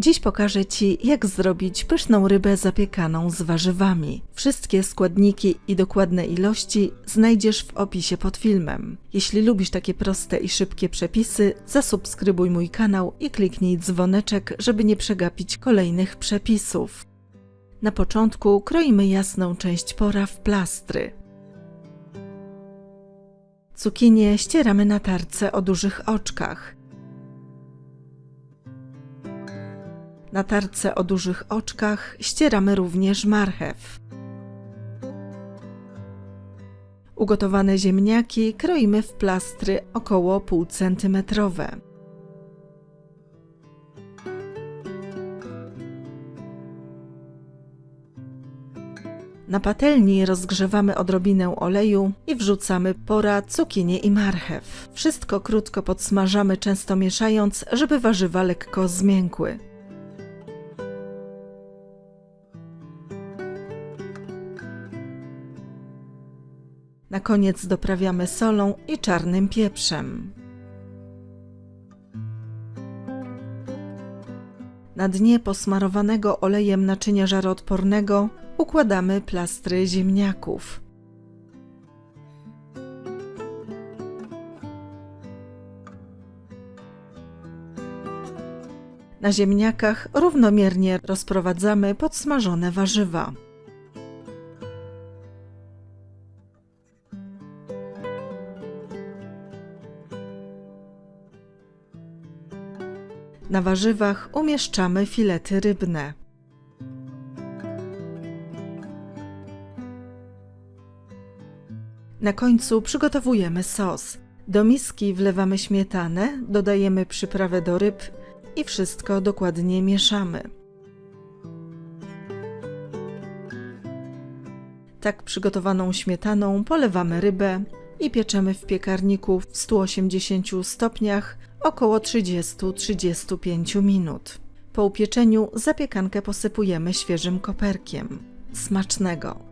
Dziś pokażę Ci, jak zrobić pyszną rybę zapiekaną z warzywami. Wszystkie składniki i dokładne ilości znajdziesz w opisie pod filmem. Jeśli lubisz takie proste i szybkie przepisy, zasubskrybuj mój kanał i kliknij dzwoneczek, żeby nie przegapić kolejnych przepisów. Na początku kroimy jasną część pora w plastry. Cukinie ścieramy na tarce o dużych oczkach. Na tarce o dużych oczkach ścieramy również marchew. Ugotowane ziemniaki kroimy w plastry około pół centymetrowe. Na patelni rozgrzewamy odrobinę oleju i wrzucamy pora, cukinie i marchew. Wszystko krótko podsmażamy, często mieszając, żeby warzywa lekko zmiękły. Na koniec doprawiamy solą i czarnym pieprzem. Na dnie posmarowanego olejem naczynia żaroodpornego układamy plastry ziemniaków. Na ziemniakach równomiernie rozprowadzamy podsmażone warzywa. Na warzywach umieszczamy filety rybne. Na końcu przygotowujemy sos. Do miski wlewamy śmietanę, dodajemy przyprawę do ryb i wszystko dokładnie mieszamy. Tak przygotowaną śmietaną polewamy rybę i pieczemy w piekarniku w 180 stopniach około 30-35 minut. Po upieczeniu zapiekankę posypujemy świeżym koperkiem. Smacznego!